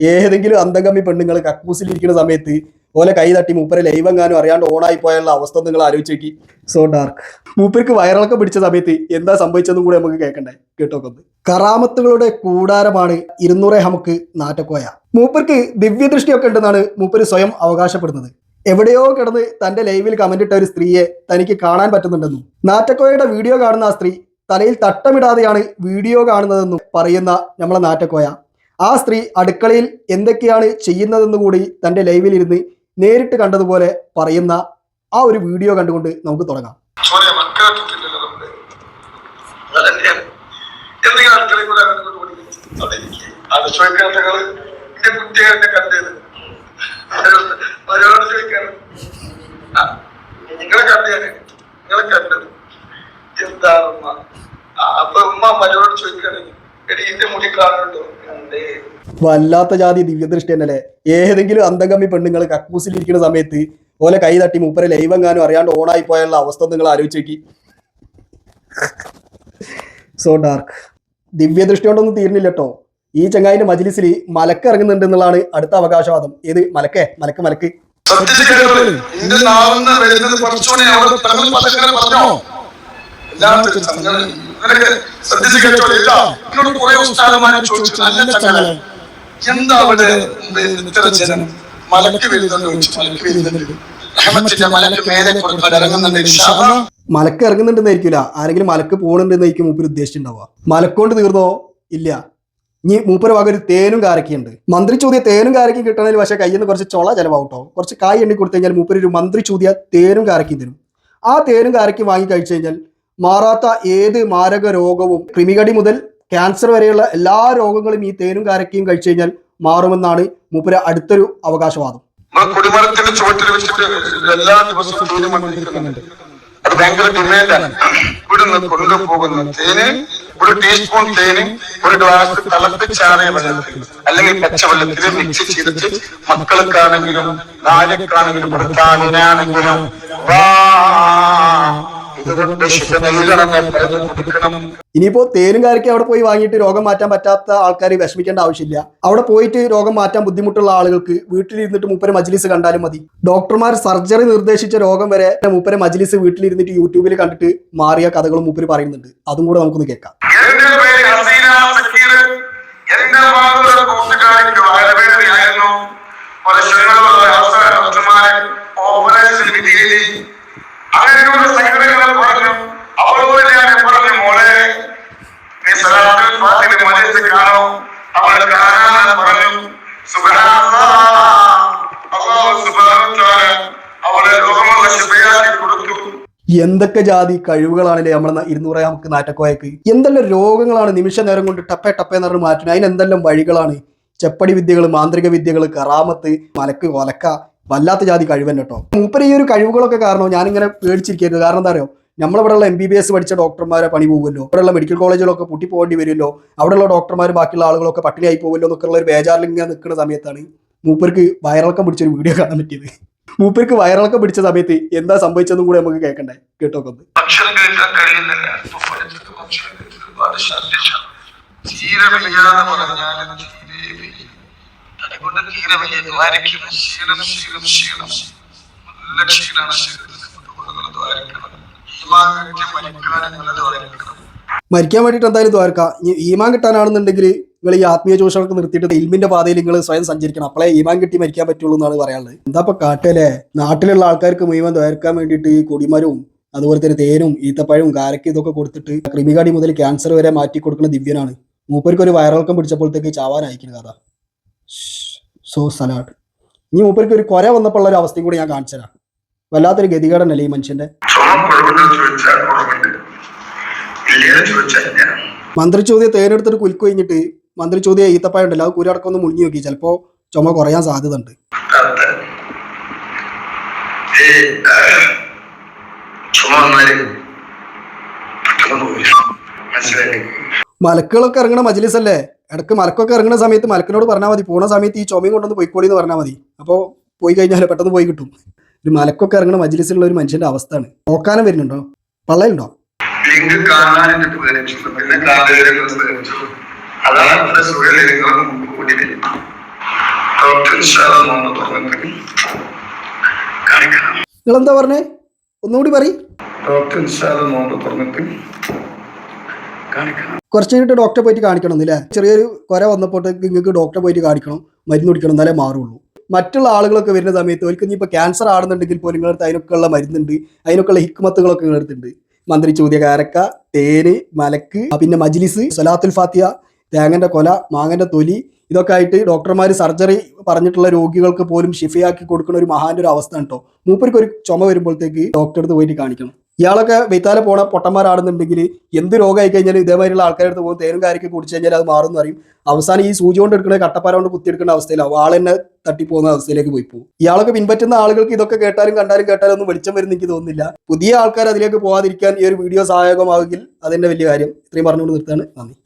ഏതെങ്കിലും അന്തംഗമ്മി പെണ്ണുങ്ങൾ കക്കൂസിലിരിക്കുന്ന സമയത്ത് ഓലെ കൈ തട്ടി മൂപ്പരെ ലൈവ് എങ്ങാനും അറിയാണ്ട് ഓണായി പോയുള്ള അവസ്ഥ നിങ്ങൾ ആലോചിച്ച് നോക്കി. സോ ഡാർക്ക് മൂപ്പർക്ക് വയറിളക്കം പിടിച്ച സമയത്ത് എന്താ സംഭവിച്ചതെന്നും കൂടെ നമുക്ക് കേൾക്കണ്ടേ? കേട്ടോക്കൊന്ന് കറാമത്തുകളുടെ കൂടാരമാണ് ഇരുന്നൂറെ നമുക്ക് നാറ്റക്കോയ. മൂപ്പർക്ക് ദിവ്യദൃഷ്ടിയൊക്കെ ഉണ്ടെന്നാണ് മൂപ്പര് സ്വയം അവകാശപ്പെടുന്നത്. എവിടെയോ കിടന്ന് തന്റെ ലൈവിൽ കമന്റ് ഇട്ട ഒരു സ്ത്രീയെ തനിക്ക് കാണാൻ പറ്റുന്നുണ്ടെന്നും നാറ്റക്കോയയുടെ വീഡിയോ കാണുന്ന ആ സ്ത്രീ തലയിൽ തട്ടമിടാതെയാണ് വീഡിയോ കാണുന്നതെന്നും പറയുന്ന നമ്മളെ നാറ്റക്കോയ. ആ സ്ത്രീ അടുക്കളയിൽ എന്തൊക്കെയാണ് ചെയ്യുന്നതെന്ന് കൂടി തന്റെ ലൈവിൽ ഇരുന്ന് നേരിട്ട് കണ്ടതുപോലെ പറയുന്ന ആ ഒരു വീഡിയോ കണ്ടുകൊണ്ട് നമുക്ക് തുടങ്ങാം. നിങ്ങളെ നിങ്ങളെ കണ്ടത്. ഉമ്മ? അപ്പൊ ഉമ്മ മരോട് ചോദിക്കണെങ്കിൽ എടി ഇന്റെ മുടി കാണുന്നുണ്ടോ? വല്ലാത്ത ജാതി ദിവ്യദൃഷ്ടി തന്നെയല്ലേ ഏതെങ്കിലും അന്തംഗമ്മി പെണ്ണുങ്ങൾ കക്കൂസിലിരിക്കുന്ന സമയത്ത് ഓലെ കൈ തട്ടി മൂപ്പരെ ലൈവ് എങ്ങാനും അറിയാണ്ട് ഓണായി പോയുള്ള അവസ്ഥ നിങ്ങൾ ആലോചിച്ച് നോക്കി. സോ ഡാർക്ക് ദിവ്യദൃഷ്ടി കൊണ്ടൊന്നും തീർന്നില്ല കേട്ടോ ഈ ചങ്ങായിന്റെ മജിലിസിൽ മലക്ക് ഇറങ്ങുന്നുണ്ട് എന്നുള്ളതാണ് അടുത്ത അവകാശവാദം. ഏത്? മലക്കേ? മലക്ക് മലക്ക്. പറഞ്ഞോ? നിനക്ക് ശ്രദ്ധിച്ച് കേട്ടോളൂ ഇല്ല എന്നോട് കുറെ ഉസ്താദന്മാരെ ചോദിച്ചു നല്ല ചങ്ങല. എന്താ അവിടെ ഇത്ര ജനം? മലക്ക് വരുന്നുണ്ട് ചോദിച്ചു. മലക്ക് വരുന്നുണ്ട് മലക്ക് ഇറങ്ങുന്നുണ്ടെന്നായിരിക്കില്ല ആരെങ്കിലും മലക്ക് പോകണുണ്ടെന്നായിരിക്കും മൂപ്പര് ഉദ്ദേശിച്ചിട്ടുണ്ടാവുക. മലക്കൊണ്ട് തീർന്നോ? ഇല്ല. ഇനി മൂപ്പര് വക ഒരു തേനും കാരക്കുണ്ട് മന്ത്രി ചൂതിയ തേനും കാരക്കും കിട്ടണമെങ്കിൽ പക്ഷേ കയ്യിൽ നിന്ന് കുറച്ച് ചൊള ചെലവാട്ടോ കുറച്ച് കായ് എണ്ണി കൊടുത്തു കഴിഞ്ഞാൽ മൂപ്പര് ഒരു മന്ത്രി ചൂതിയ തേനും കാരക്കും തരും. ആ തേനും കാരക്കും വാങ്ങി കഴിച്ചു കഴിഞ്ഞാൽ മാറാത്ത ഏത് മാരക രോഗവും ക്രിമികടി മുതൽ ക്യാൻസർ വരെയുള്ള എല്ലാ രോഗങ്ങളും ഈ തേനും കാരക്കയും കഴിച്ചു കഴിഞ്ഞാൽ മാറുമെന്നാണ് മൂപ്പര അടുത്തൊരു അവകാശവാദം. കുടിമരത്തിന്റെ ചുവട്ടിൽ വെച്ചിട്ട് എല്ലാ ദിവസവും തേന് മണ്ണിരിക്കുന്നുണ്ട് അത് ഭയങ്കര ഡിമാൻഡാണ് ഇവിടുന്ന് കൊണ്ടുപോകുന്ന തേന് ഒരു ടീസ്പൂൺ തേന് ഒരു ഗ്ലാസ് തിളപ്പിച്ചാറിയ വെള്ളത്തിൽ അല്ലെങ്കിൽ പച്ചവെള്ളത്തിൽ മിക്സ് ചെയ്തിട്ട് മക്കൾക്കാണെങ്കിലും നാലക്കാണെങ്കിലും ഭർത്താവിനാണെങ്കിലും വാ ഇനിയിപ്പോ തേനും കാര്യം അവിടെ പോയി വാങ്ങിയിട്ട് രോഗം മാറ്റാൻ പറ്റാത്ത ആൾക്കാർ വിഷമിക്കേണ്ട ആവശ്യമില്ല. അവിടെ പോയിട്ട് രോഗം മാറ്റാൻ ബുദ്ധിമുട്ടുള്ള ആളുകൾക്ക് വീട്ടിലിരുന്നിട്ട് മൂപ്പരെ മജ്ലിസ് കണ്ടാലും മതി. ഡോക്ടർമാർ സർജറി നിർദ്ദേശിച്ച രോഗം വരെ മൂപ്പരെ മജ്ലിസ് വീട്ടിലിരുന്നിട്ട് യൂട്യൂബിൽ കണ്ടിട്ട് മാറിയ കഥകളും മൂപ്പര് പറയുന്നുണ്ട്. അതും കൂടെ നമുക്കൊന്ന് കേൾക്കാം. എന്റെ പേര് ഹസീന സക്കീർ എന്റെ മാതൃ കൂട്ടുകാരിക്ക് വയറുവേദനയായിരുന്നു വർഷങ്ങളുള്ള എന്തൊക്കെ ജാതി കഴിവുകളാണല്ലേ നമ്മളെ ഇരുന്നൂറ് നമുക്ക് നാറ്റക്കോയക്ക്? എന്തെല്ലാം രോഗങ്ങളാണ് നിമിഷ നേരം കൊണ്ട് ടപ്പേ ടപ്പേ എന്ന് പറഞ്ഞ് മാറ്റുന്നത്? അതിനെന്തെല്ലാം വഴികളാണ്? ചെപ്പടി വിദ്യകൾ മാന്ത്രിക വിദ്യകൾ കറാമത്ത് മലക്ക് കൊലക്ക വല്ലാത്ത ജാതി കഴിവന്നെ കേട്ടോ മൂപ്പര് ഈ ഒരു കഴിവുകളൊക്കെ കാരണം ഞാനിങ്ങനെ പേടിച്ചിരിക്കരുത് കാരണം എന്താ അറിയോ? നമ്മളിവിടെയുള്ള എം ബി ബി എസ് പഠിച്ച ഡോക്ടർമാരെ പണി പോകുമല്ലോ? ഇവിടെയുള്ള മെഡിക്കൽ കോളേജുകളൊക്കെ പൂട്ടി പോകേണ്ടി വരുമല്ലോ? അവിടെയുള്ള ഡോക്ടർമാർ ബാക്കിയുള്ള ആളുകളൊക്കെ പട്ടിണിയായി പോകുമല്ലോ എന്നൊക്കെ ഉള്ള ഒരു ബേജാറിൽ ഇങ്ങനെ നിൽക്കുന്ന സമയത്താണ് മൂപ്പർക്ക് വയറിളക്കം പിടിച്ചൊരു വീഡിയോ കാണാൻ പറ്റിയത്. മൂപ്പർക്ക് വയറിളക്കം പിടിച്ച സമയത്ത് എന്താ സംഭവിച്ചതെന്നും കൂടെ നമുക്ക് കേൾക്കണ്ടേ? കേട്ടോക്കൊന്ന്. ഭക്ഷണം കഴിക്കാൻ കഴിയുന്നില്ല. തീരെ വയ്യാന്ന് പറഞ്ഞാലും തീരെ വയ്യ അതുകൊണ്ട് തീരെ വയ്യ ദ്വാരക്കണം ക്ഷീണം ക്ഷീണം ക്ഷീണം. നല്ല ക്ഷീണമാണ് അതുകൊണ്ട് ദ്വാരക്കണം. മരിക്കാൻ വേണ്ടിയിട്ട് എന്തായാലും ദ്വാരക്ക. ഈമാൻ കിട്ടാനാണെന്നുണ്ടെങ്കിൽ നിങ്ങൾ ഈ ആത്മീയ ചൂഷണമൊക്കെ നിർത്തിയിട്ട് ഇൽമിന്റെ പാതയിൽ നിങ്ങൾ സ്വയം സഞ്ചരിക്കണം. അപ്പോഴേ ഈമാൻ കിട്ടി മരിക്കാൻ പറ്റുള്ളൂ എന്നാണ് പറയാനുള്ളത്. എന്താ ഇപ്പൊ കാട്ടല്ലേ നാട്ടിലുള്ള ആൾക്കാർക്ക് മുഴുവൻ ദ്വാരക്കാൻ വേണ്ടിയിട്ട് ഈ കുടിമരവും അതുപോലെ തന്നെ തേനും ഈത്തപ്പഴവും കാരക്ക ഇതൊക്കെ കൊടുത്തിട്ട് ക്രിമികാടി മുതൽ ക്യാൻസർ വരെ മാറ്റി കൊടുക്കുന്ന ദിവ്യനാണ്. മൂപ്പർക്ക് ഒരു വയറിളക്കം പിടിച്ചപ്പോഴത്തേക്ക് ചാവാനായിരിക്കുന്നു കഥ. So salad. ഇനി മൂപ്പർക്ക് ഒരു കൊര വന്നപ്പോൾ ഉള്ള ഒരു അവസ്ഥയും കൂടി ഞാൻ കാണിച്ചു തരാം വല്ലാത്തൊരു ഗതികേടനല്ലേ ഈ മനുഷ്യന്റെ? മന്ത്രി ചോദ്യ തേനെടുത്തിട്ട് കുലുക്ക് കഴിഞ്ഞിട്ട് മന്ത്രി ചോദ്യ ഈത്തപ്പായ ഉണ്ടല്ലോ അത് കുരടക്കം ഒന്ന് മുങ്ങി നോക്കി. ചിലപ്പോ ചുമ കുറയാൻ സാധ്യത ഉണ്ട് മലക്കുകളൊക്കെ ഇറങ്ങണ മജ്ലിസ് അല്ലേ ഇടയ്ക്ക് മലക്കൊക്കെ ഇറങ്ങുന്ന സമയത്ത് മലക്കിനോട് പറഞ്ഞാൽ മതി. പോണ സമയത്ത് ഈ ചുമയും കൊണ്ടൊന്ന് പോയിക്കോളി എന്ന് പറഞ്ഞാൽ മതി. അപ്പോൾ പോയി കഴിഞ്ഞാൽ പെട്ടെന്ന് പോയി കിട്ടും. ഒരു മലക്കൊക്കെ ഇറങ്ങുന്ന മജ്ലിസിലുള്ള ഒരു മനുഷ്യന്റെ അവസ്ഥയാണ്. നോക്കാനും വരുന്നുണ്ടോ? പള്ളയുണ്ടോ നിങ്ങളെന്താ പറഞ്ഞേ? ഒന്നുകൂടി പറയും. കുറച്ച് കഴിഞ്ഞിട്ട് ഡോക്ടറെ പോയിട്ട് കാണിക്കണം എന്നില്ലേ ചെറിയൊരു കുര വന്നപ്പോട്ട് നിങ്ങൾക്ക് ഡോക്ടറെ പോയിട്ട് കാണിക്കണം. മരുന്ന് കുടിക്കണം എന്നാലേ മാറുള്ളൂ. മറ്റുള്ള ആളുകളൊക്കെ വരുന്ന സമയത്ത് അവർക്ക് ഇനി ഇപ്പോൾ ക്യാൻസർ ആണെന്നുണ്ടെങ്കിൽ പോലും നിങ്ങളടുത്ത് അതിനൊക്കെയുള്ള മരുന്നുണ്ട്. അതിനൊക്കെയുള്ള ഹിക്മത്തുകളൊക്കെ നിങ്ങളടുത്തുണ്ട് മന്ത്രി ചോദ്യ കാരക്ക തേന് മലക്ക് പിന്നെ മജ്ലിസ് സലാത്തുൽ ഫാത്തിയ തേങ്ങന്റെ കൊല മാങ്ങന്റെ തൊലി ഇതൊക്കെ ആയിട്ട് ഡോക്ടർമാർ സർജറി പറഞ്ഞിട്ടുള്ള രോഗികൾക്ക് പോലും ഷിഫയാക്കി കൊടുക്കുന്ന ഒരു മഹാന്റെ ഒരു അവസ്ഥ കേട്ടോ മൂപ്പർക്ക് ഒരു ചുമ വരുമ്പോഴത്തേക്ക് ഡോക്ടറെ അടുത്ത് പോയിട്ട് കാണിക്കണം. ഇയാളൊക്കെ വെയ്ത്താലെ പോണ പൊട്ടന്മാരാണെന്നുണ്ടെങ്കിൽ എന്ത് രോഗമായി കഴിഞ്ഞാലും ഇതേമാതിരിയുള്ള ആൾക്കാരുടെ അടുത്ത് പോകും തേനും കാര്യമൊക്കെ കുടിച്ചു കഴിഞ്ഞാൽ അത് മാറും എന്ന് അവസാനം ഈ സൂചി കൊണ്ട് എടുക്കുന്ന കട്ടപ്പാര കൊണ്ട് കുത്തിയെടുക്കേണ്ട അവസ്ഥയിലാവും. ആൾ തന്നെ തട്ടിപ്പോകുന്ന അവസ്ഥയിലേക്ക് പോയി പോകും. ഇയാളൊക്കെ പിൻപറ്റുന്ന ആളുകൾക്ക് ഇതൊക്കെ കേട്ടാലും കണ്ടാലും കേട്ടാലും ഒന്നും വെളിച്ചം വരുന്ന എനിക്ക് തോന്നുന്നില്ല. പുതിയ ആൾക്കാർ അതിലേക്ക് പോകാതിരിക്കാൻ ഈ ഒരു വീഡിയോ സഹായകമാകിൽ അതെന്നെ വലിയ കാര്യം ഇത്രയും പറഞ്ഞുകൊണ്ട് നിർത്താണ് നന്ദി.